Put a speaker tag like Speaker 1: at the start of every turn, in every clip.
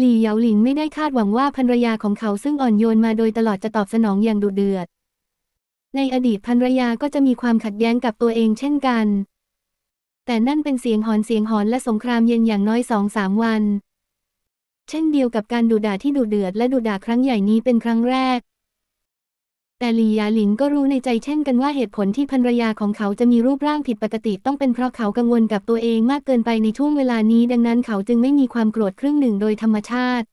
Speaker 1: หลี่เหยาหลินไม่ได้คาดหวังว่าภรรยาของเขาซึ่งอ่อนโยนมาโดยตลอดจะตอบสนองอย่างดุเดือด ในอดีตภรรยาก็จะมีความขัดแย้งกับตัวเองเช่นกัน แต่นั่นเป็นเสียงหอนเสียงหอนและสงครามเย็นอย่างน้อยสองสามวัน เช่นเดียวกับการดุด่าที่ดุเดือดและดุด่าครั้งใหญ่นี้เป็นครั้งแรก แต่หลี่หยาหลินก็รู้ในใจเช่นกันว่าเหตุผลที่ภรรยาของเขาจะมีรูปร่างผิดปกติต้องเป็นเพราะเขากังวลกับตัวเองมากเกินไปในช่วงเวลานี้ ดังนั้นเขาจึงไม่มีความโกรธครึ่งหนึ่งโดยธรรมชาติ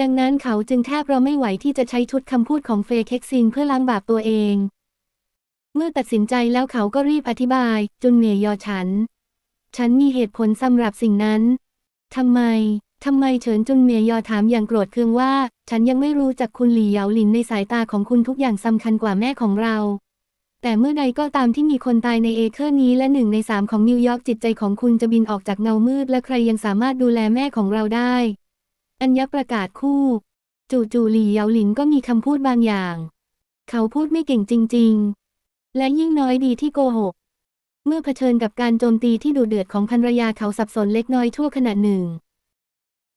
Speaker 1: ดังนั้นเขาจึงแทบเราไม่ไหวที่จะใช้ชุดคำพูดของเฟย์เค็กซินเพื่อล้างบาปตัวเอง เมื่อตัดสินใจแล้วเขาก็รีบอธิบาย จุนเหมยยอฉัน ฉันมีเหตุผลสำหรับสิ่งนั้นทำไม ทำไมเฉินจุนเมียยอถามอย่างโกรธเคืองว่า ฉันยังไม่รู้จักคุณหลี่เหยาหลินในสายตาของคุณทุกอย่างสำคัญกว่าแม่ของเรา แต่เมื่อใดก็ตามที่มีคนตายในเอเคอร์นี้และหนึ่งในสามของนิวยอร์กจิตใจของคุณจะบินออกจากเงามืด และใครยังสามารถดูแลแม่ของเราได้ อัญญประกาศคู่ จู่ๆหลี่เหยาหลินก็มีคำพูดบางอย่าง เขาพูดไม่เก่งจริง ๆ และยิ่งน้อยดีที่โกหก เมื่อเผชิญกับการโจมตีที่ดุเดือดของภรรยาเขาสับสนเล็กน้อยชั่วขณะหนึ่ง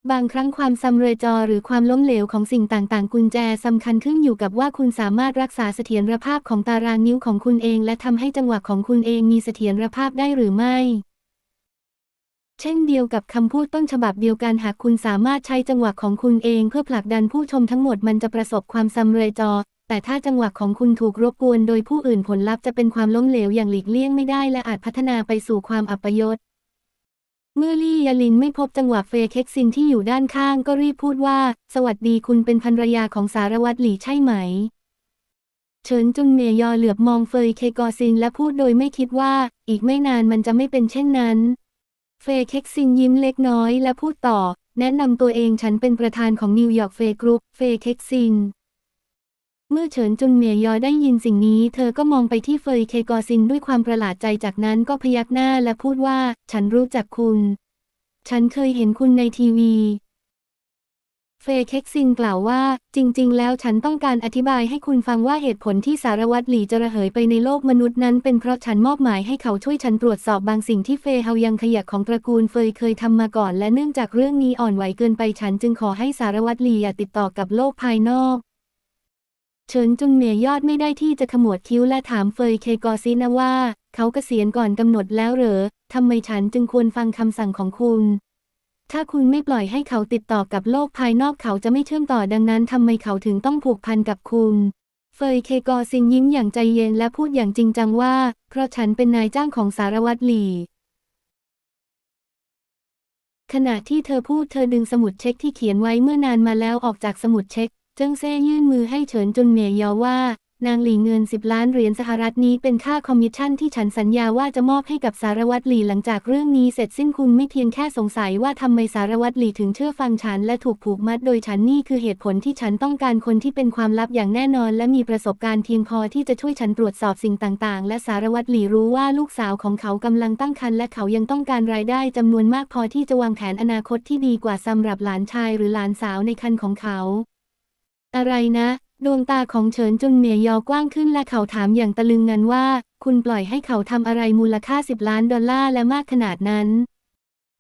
Speaker 1: บางครั้งความซ้ำเรยจอหรือความล้มเหลวของสิ่งต่างๆ กุญแจสำคัญขึ้นอยู่กับว่าคุณสามารถรักษาเสถียรภาพของตารางนิ้วของคุณเอง และทำให้จังหวะของคุณเองมีเสถียรภาพได้หรือไม่ เช่นเดียวกับคำพูดต้นฉบับเดียวกันหากคุณสามารถใช้จังหวะของคุณเองเพื่อผลักดันผู้ชมทั้งหมดมันจะประสบความสำเร็จจอ แต่ถ้าจังหวะของคุณถูกรบกวนโดยผู้อื่นผลลัพธ์จะเป็นความล้มเหลวอย่างหลีกเลี่ยงไม่ได้และอาจพัฒนาไปสู่ความอัปยศ เมื่อลี่ยาลินไม่พบจังหวะเฟยเค็กซินที่อยู่ด้านข้างก็รีบพูดว่า สวัสดีคุณเป็นภรรยาของสารวัตรหลี่ใช่ไหม เฉินจุนเมยยอเหลือบมองเฟยเคกอซินและพูดโดยไม่คิดว่า อีกไม่นานมันจะไม่เป็นเช่นนั้น เฟยเค็กซินยิ้มเล็กน้อยและพูดต่อ แนะนำตัวเองฉันเป็นประธานของนิวยอร์กเฟย์กรุ๊ปเฟยเค็กซิน เมื่อเฉินจุนเมียยอได้ยินสิ่งนี้ เธอก็มองไปที่เฟยเคกอซินด้วยความประหลาดใจจากนั้นก็พยักหน้าและพูดว่า ฉันรู้จักคุณ ฉันเคยเห็นคุณในทีวีเฟยเคกซินกล่าวว่า จริง ๆ แล้วฉันต้องการอธิบายให้คุณฟังว่าเหตุผลที่สารวัตรหลี่จะระเหยไปในโลกมนุษย์นั้น เป็นเพราะฉันมอบหมายให้เขาช่วยฉันตรวจสอบบางสิ่งที่เฟยเฮายังขยักของตระกูลเฟยเคยทำมาก่อน และเนื่องจากเรื่องนี้อ่อนไหวเกินไปฉันจึงขอให้สารวัตรหลี่อย่าติดต่อกับโลกภายนอก เฉินจุนเหมียยอดไม่ได้ที่จะขมวดคิ้วและถามเฟยเคกอซินะว่า เขาเกษียณก่อนกำหนดแล้วเหรอทำไมฉันจึงควรฟังคำสั่งของคุณ ถ้าคุณไม่ปล่อยให้เขาติดต่อกับโลกภายนอกเขาจะไม่เชื่อมต่อดังนั้นทำไมเขาถึงต้องผูกพันกับคุณเฟยเคกอซินยิ้มอย่างใจเย็นและพูดอย่างจริงจังว่า เพราะฉันเป็นนายจ้างของสารวัตรหลีขณะที่เธอพูดเธอดึงสมุดเช็คที่เขียนไว้เมื่อนานมาแล้วออกจากสมุดเช็ค เจิ้งเซ่ยื่นมือให้เฉินจุนเมียยอว่า นางหลีเงินสิบล้านเหรียญสหรัฐนี้เป็นค่าคอมมิชชั่นที่ฉันสัญญาว่าจะมอบให้กับสารวัตรหลีหลังจากเรื่องนี้เสร็จสิ้นคุณไม่เพียงแค่สงสัยว่าทำไมสารวัตรหลีถึงเชื่อฟังฉันและถูกผูกมัดโดยฉันนี่คือเหตุผลที่ฉันต้องการคนที่เป็นความลับอย่างแน่นอน และมีประสบการณ์เพียงพอที่จะช่วยฉันตรวจสอบสิ่งต่างๆ และสารวัตรหลีรู้ว่าลูกสาวของเขากำลังตั้งครรภ์และเขายังต้องการรายได้จำนวนมากพอที่จะวางแผนอนาคตที่ดีกว่าสำหรับหลานชายหรือหลานสาวในครรภ์ของเขา อะไรนะ ดวงตาของเฉินจุนเมียยอกว้างขึ้นและเขาถามอย่างตะลึงงันว่า คุณปล่อยให้เขาทำอะไรมูลค่า 10 ล้านดอลลาร์และมากขนาดนั้น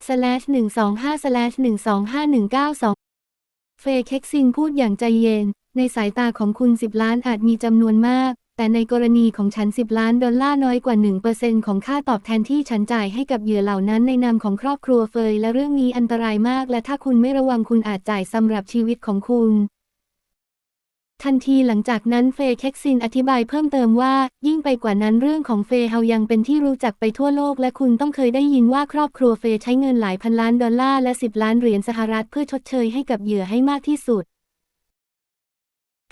Speaker 1: slash 125 slash 125 192 เฟย์เค็กซินพูดอย่างใจเย็น ในสายตาของคุณ 10 ล้านอาจมีจำนวนมาก แต่ในกรณีของฉัน 10 ล้านดอลลาร์น้อยกว่า 1%ของค่าตอบแทนที่ฉันจ่ายให้กับเหยื่อเหล่านั้นในนามของครอบครัวเฟยและเรื่องนี้อันตรายมาก และถ้าคุณไม่ระวังคุณอาจจ่ายสำหรับชีวิตของคุณ ทันทีหลังจากนั้นเฟย์เค็กซินอธิบายเพิ่มเติมว่า ยิ่งไปกว่านั้นเรื่องของเฟย์เฮายังเป็นที่รู้จักไปทั่วโลก และคุณต้องเคยได้ยินว่าครอบครัวเฟย์ใช้เงินหลายพันล้านดอลลาร์และ 10 ล้านเหรียญสหรัฐเพื่อชดเชยให้กับเหยื่อให้มากที่สุด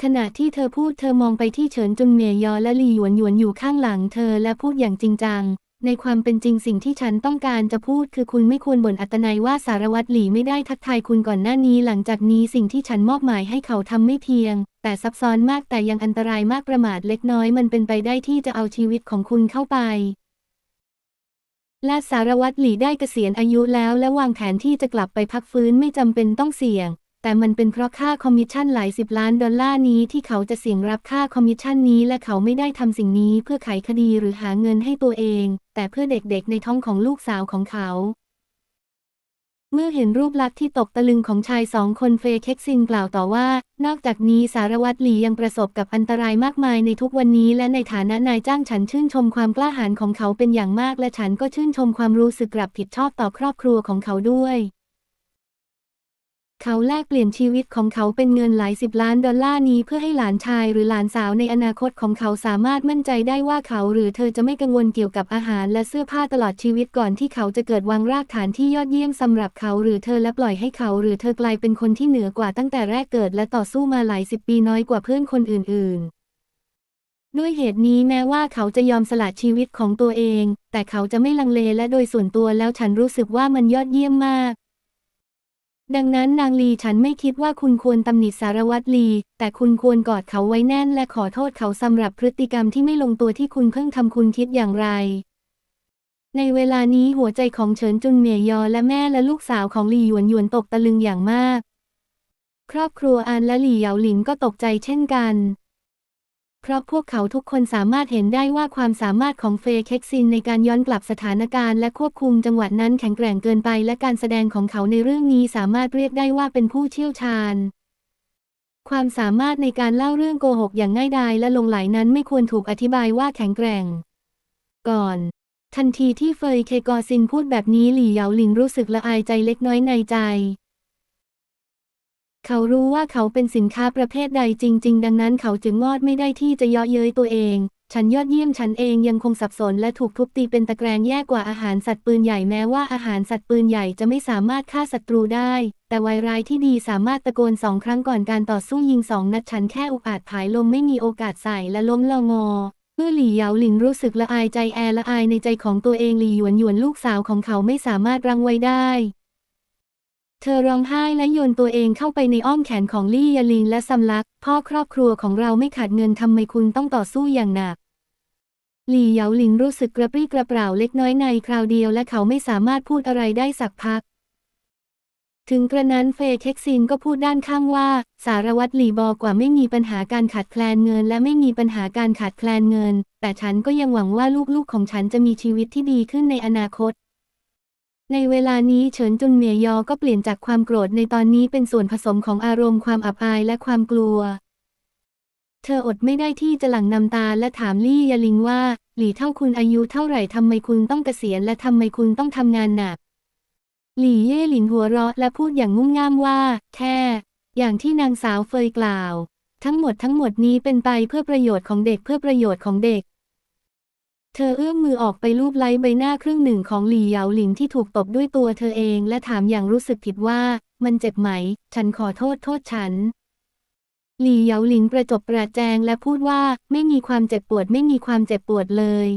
Speaker 1: ขณะที่เธอพูดเธอมองไปที่เฉินจุนเมยยอและหลี่หยวนหยวนอยู่ข้างหลังเธอและพูดอย่างจริงจัง ในความเป็นจริงสิ่งที่ฉันต้องการจะพูดคือคุณไม่ควรบ่นอัตนัยว่าสารวัตรหลีไม่ได้ทักทายคุณก่อนหน้านี้ หลังจากนี้สิ่งที่ฉันมอบหมายให้เขาทำไม่เพียง แต่ซับซ้อนมากแต่ยังอันตรายมากประมาทเล็กน้อยมันเป็นไปได้ที่จะเอาชีวิตของคุณเข้าไป และสารวัตรหลีได้เกษียณอายุแล้วและวางแผนที่จะกลับไปพักฟื้นไม่จำเป็นต้องเสี่ยง แต่มันเป็นเพราะค่าคอมมิชชั่นหลายสิบล้านดอลลาร์นี้ที่เขาจะเสี่ยงรับค่าคอมมิชชั่นนี้และเขาไม่ได้ทำสิ่งนี้เพื่อไขคดีหรือหาเงินให้ตัวเอง แต่เพื่อเด็กๆในท้องของลูกสาวของเขา เมื่อเห็นรูปลักษณ์ที่ตกตะลึงของชายสองคนเฟย์เค็กซินกล่าวต่อว่า นอกจากนี้สารวัตรหลียังประสบกับอันตรายมากมายในทุกวันนี้และในฐานะนายจ้างฉันชื่นชมความกล้าหาญของเขาเป็นอย่างมาก และฉันก็ชื่นชมความรู้สึกรับผิดชอบต่อครอบครัวของเขาด้วย เขาแลกเปลี่ยนชีวิตของเขาเป็นเงินหลายสิบล้านดอลลาร์นี้เพื่อให้หลานชายหรือหลานสาวในอนาคตของเขาสามารถมั่นใจได้ว่าเขาหรือเธอจะไม่กังวลเกี่ยวกับอาหารและเสื้อผ้าตลอดชีวิตก่อนที่เขาจะเกิดวางรากฐานที่ยอดเยี่ยมสำหรับเขาหรือเธอและปล่อยให้เขาหรือเธอกลายเป็นคนที่เหนือกว่าตั้งแต่แรกเกิดและต่อสู้มาหลายสิบปีน้อยกว่าเพื่อนคนอื่น ๆด้วยเหตุนี้แม้ว่าเขาจะยอมสละชีวิตของตัวเอง แต่เขาจะไม่ลังเลและโดยส่วนตัวแล้วฉันรู้สึกว่ามันยอดเยี่ยมมาก ดังนั้นนางลีฉันไม่คิดว่าคุณควรตำหนิสารวัตรลี แต่คุณควรกอดเขาไว้แน่นและขอโทษเขาสำหรับพฤติกรรมที่ไม่ลงตัวที่คุณเพิ่งทำคุณคิดอย่างไร ในเวลานี้หัวใจของเฉินจุนเมียยอและแม่และลูกสาวของหลี่หยวนหยวนตกตะลึงอย่างมาก ครอบครัวอันและหลี่เหยาหลินก็ตกใจเช่นกัน เพราะพวกเขาทุกคนสามารถเห็นได้ว่าความสามารถของเฟย์เค็กซินในการย้อนกลับสถานการณ์และควบคุมจังหวะนั้นแข็งแกร่งเกินไป และการแสดงของเขาในเรื่องนี้สามารถเรียกได้ว่าเป็นผู้เชี่ยวชาญ ความสามารถในการเล่าเรื่องโกหกอย่างง่ายดายและลงไหลนั้นไม่ควรถูกอธิบายว่าแข็งแกร่ง ก่อนทันทีที่เฟยเคกอซินพูดแบบนี้หลี่เหยาหลิงรู้สึกละอายใจเล็กน้อยในใจ เขารู้ว่าเขาเป็นสินค้าประเภทใดจริง ๆ ดังนั้นเขาจึงงอดไม่ได้ที่จะเยาะเย้ยตัวเอง ฉันยอดเยี่ยมฉันเองยังคงสับสนและถูกทุบตีเป็นตะแกรงแย่กว่าอาหารสัตว์ปืนใหญ่แม้ว่าอาหารสัตว์ปืนใหญ่จะไม่สามารถฆ่าศัตรูได้ แต่วายร้ายที่ดีสามารถตะโกนสองครั้งก่อนการต่อสู้ยิงสองนัดฉันแค่อุกอาจผายลมไม่มีโอกาสใส่และล้มละงอเมื่อหลี่เหยาหลิงรู้สึกละอายใจแอละอายในใจของตัวเองหลี่หยวนหยวนลูกสาวของเขาไม่สามารถรังไว้ได้ เธอร้องไห้และโยนตัวเองเข้าไปในอ้อมแขนของลี่ยาลิงและสำลัก พ่อครอบครัวของเราไม่ขาดเงินทำไมคุณต้องต่อสู้อย่างหนักหลี่เหยาหลิงรู้สึกกระปรี้กระเปร่าเล็กน้อยในคราวเดียวและเขาไม่สามารถพูดอะไรได้สักพัก ถึงกระนั้นเฟย์เค็กซินก็พูดด้านข้างว่า สารวัตรหลี่บอกว่าไม่มีปัญหาการขาดแคลนเงิน และไม่มีปัญหาการขาดแคลนเงิน แต่ฉันก็ยังหวังว่าลูกๆของฉันจะมีชีวิตที่ดีขึ้นในอนาคต ในเวลานี้เฉินจุนเหมียยอก็เปลี่ยนจากความโกรธในตอนนี้เป็นส่วนผสมของอารมณ์ความอับอายและความกลัว เธออดไม่ได้ที่จะหลั่งน้ำตาและถามลี่ยาลิงว่า หลี่เท่าคุณอายุเท่าไหร่ทำไมคุณต้องเกษียณและทำไมคุณต้องทำงานหนัก หลี่เย่หลินหัวเราะและพูดอย่างงุ่มง่ามว่า แค่ อย่างที่นางสาวเฟยกล่าว ทั้งหมดทั้งหมดนี้เป็นไปเพื่อประโยชน์ของเด็กเพื่อประโยชน์ของเด็ก เธอเอื้อมมือออกไปลูบไล้ใบหน้าครึ่งหนึ่งของหลี่เหยาหลิงที่ถูกตบด้วยตัวเธอเองและถามอย่างรู้สึกผิดว่ามันเจ็บไหม ฉันขอโทษโทษฉัน หลี่เหยาหลิงประจบประแจงและพูดว่าไม่มีความเจ็บปวดไม่มีความเจ็บปวดเลย